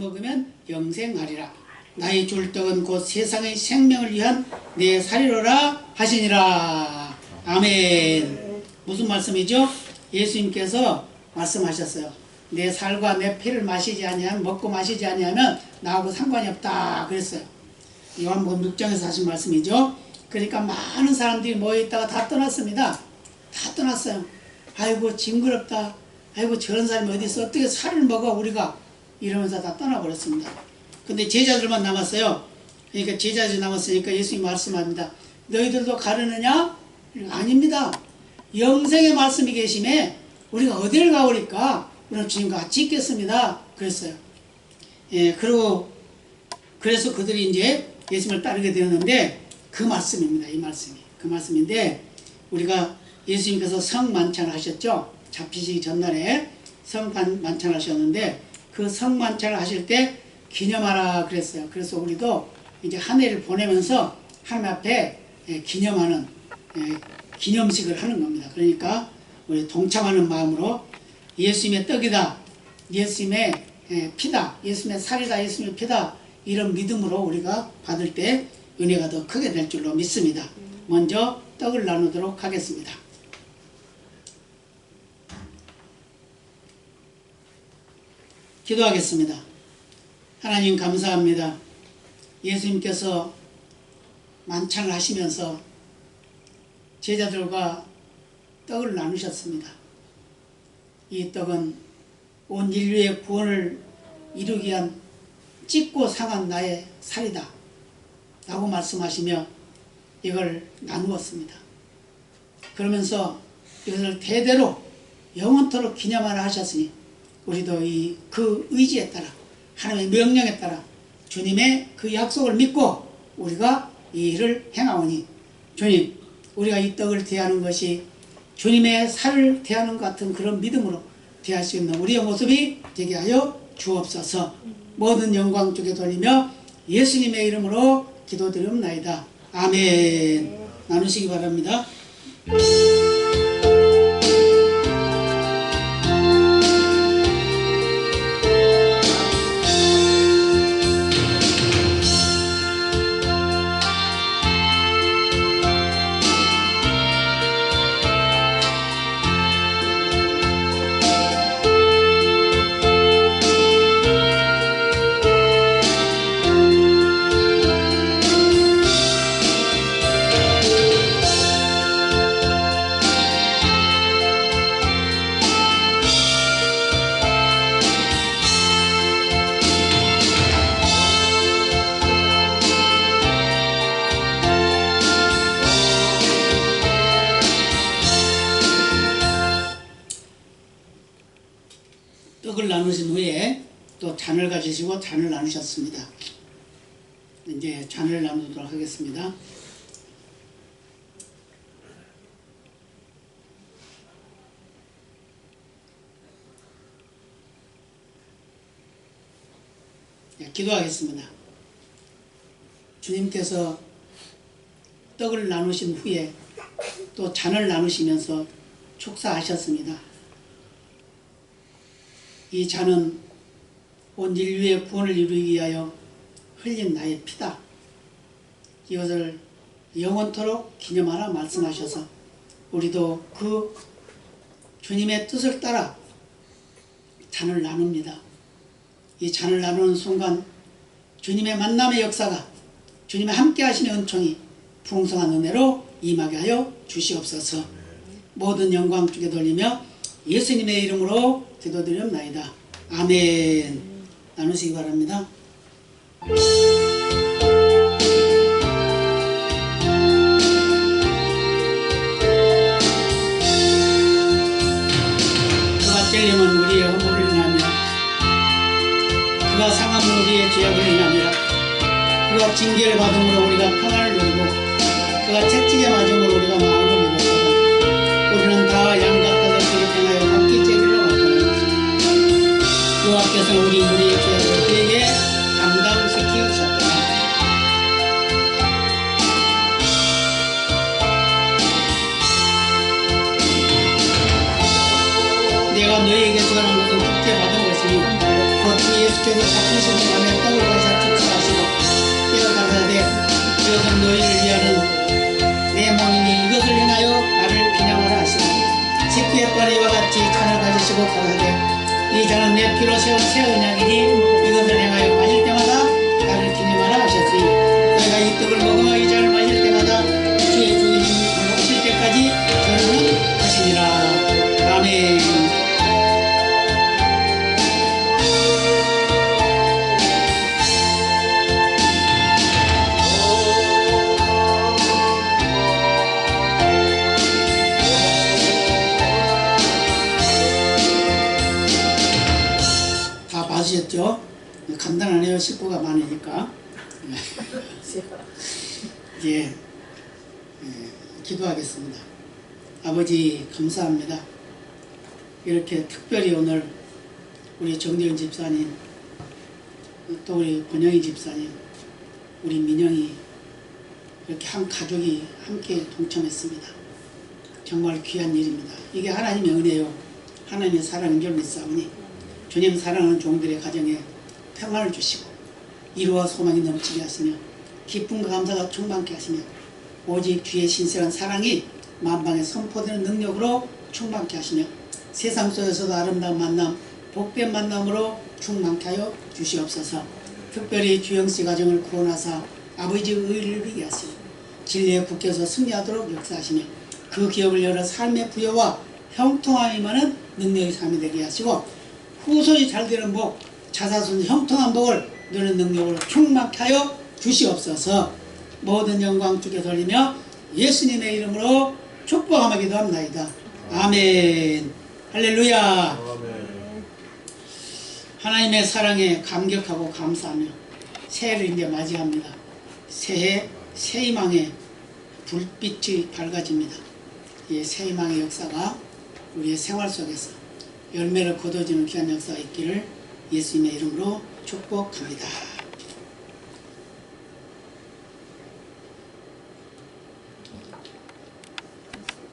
먹으면 영생하리라. 나의 줄 떡은 곧 세상의 생명을 위한 내 살이로라 하시니라. 아멘. 무슨 말씀이죠? 예수님께서 말씀하셨어요. 내 살과 내 피를 마시지 아니하면 먹고 마시지 아니하면 나하고 상관이 없다 그랬어요. 요한복음 6장에서 하신 말씀이죠. 그러니까 많은 사람들이 모여 있다가 다 떠났습니다. 다 떠났어요. 아이고 징그럽다. 아이고 저런 사람이 어디 있어? 어떻게 살을 먹어 우리가? 이러면서 다 떠나버렸습니다. 근데 제자들만 남았어요. 그러니까 제자들 남았으니까 예수님 말씀합니다. 너희들도 가르느냐? 아닙니다. 영생의 말씀이 계심에 우리가 어디를 가오리까? 우리는 주님과 같이 있겠습니다. 그랬어요. 예, 그리고 그래서 그들이 이제 예수님을 따르게 되었는데 그 말씀입니다. 이 말씀이. 그 말씀인데 우리가 예수님께서 성만찬을 하셨죠. 잡히시기 전날에 성만찬을 하셨는데 그 성만찬을 하실 때 기념하라 그랬어요. 그래서 우리도 이제 한 해를 보내면서 하나님 앞에 예, 기념하는 예, 기념식을 하는 겁니다. 그러니까 우리 동참하는 마음으로 예수님의 떡이다. 예수님의 예, 피다. 예수님의 살이다. 예수님의 피다. 이런 믿음으로 우리가 받을 때 은혜가 더 크게 될 줄로 믿습니다. 먼저 떡을 나누도록 하겠습니다. 기도하겠습니다. 하나님 감사합니다. 예수님께서 만찬을 하시면서 제자들과 떡을 나누셨습니다. 이 떡은 온 인류의 구원을 이루기 위한 찢고 상한 나의 살이다. 라고 말씀하시며 이걸 나누었습니다. 그러면서 이것을 대대로 영원토록 기념하라 하셨으니 우리도 이 그 의지에 따라 하나님의 명령에 따라 주님의 그 약속을 믿고 우리가 이 일을 행하오니 주님 우리가 이 떡을 대하는 것이 주님의 살을 대하는 것 같은 그런 믿음으로 대할 수 있는 우리의 모습이 되게 하여 주옵소서 모든 영광 주게 돌리며 예수님의 이름으로 기도드립나이다. 아멘 나누시기 바랍니다. 또 잔을 가지시고 잔을 나누셨습니다. 이제 잔을 나누도록 하겠습니다. 네, 기도하겠습니다. 주님께서 떡을 나누신 후에 또 잔을 나누시면서 축사하셨습니다. 이 잔은 온 인류의 구원을 이루기 위하여 흘린 나의 피다. 이것을 영원토록 기념하라 말씀하셔서 우리도 그 주님의 뜻을 따라 잔을 나눕니다. 이 잔을 나누는 순간 주님의 만남의 역사가 주님의 함께 하시는 은총이 풍성한 은혜로 임하게 하여 주시옵소서. 모든 영광 주게 돌리며 예수님의 이름으로 기도드립나이다. 아멘. 나누시기 바랍니다. 그가 찔림은 우리의 허물을 인하며 그가 상함은 우리의 죄악을 인하며 그가 징계를 받음으로 우리가 평안을 누리고 그가 채찍에 맞음 잔을 가지시고 가라사대 이 잔은 내 피로 세운 새 언약이니 이것을 행하여 식구가 많으니까. 이제 예, 기도하겠습니다. 아버지 감사합니다. 이렇게 특별히 오늘 우리 정대현 집사님 또 우리 권영희 집사님 우리 민영이 이렇게 한 가족이 함께 동참했습니다. 정말 귀한 일입니다. 이게 하나님의 은혜요. 하나님의 사랑인 줄 믿사오니 주님 사랑하는 종들의 가정에 평안을 주시고 이루와 소망이 넘치게 하시며 기쁨과 감사가 충만케 하시며 오직 주의 신실한 사랑이 만방에 선포되는 능력으로 충만케 하시며 세상 속에서도 아름다운 만남 복된 만남으로 충만케 하여 주시옵소서. 특별히 주영씨 가정을 구원하사 아버지 의를 이루게 하시고 진리의 국께서 승리하도록 역사하시며 그 기업을 열어 삶의 부여와 형통함이 많은 능력의 삶이 되게 하시고 후손이 잘 되는 복, 자사손 형통한 복을 누리는 능력으로 충만케 하여 주시옵소서 모든 영광 주께 돌리며 예수님의 이름으로 축복하며 기도합나이다. 아멘. 할렐루야. 하나님의 사랑에 감격하고 감사하며 새해를 이제 맞이합니다. 새해 새 희망의 불빛이 밝아집니다. 이 새 희망의 역사가 우리의 생활 속에서 열매를 거둬주는 귀한 역사가 있기를 예수님의 이름으로 축복합니다.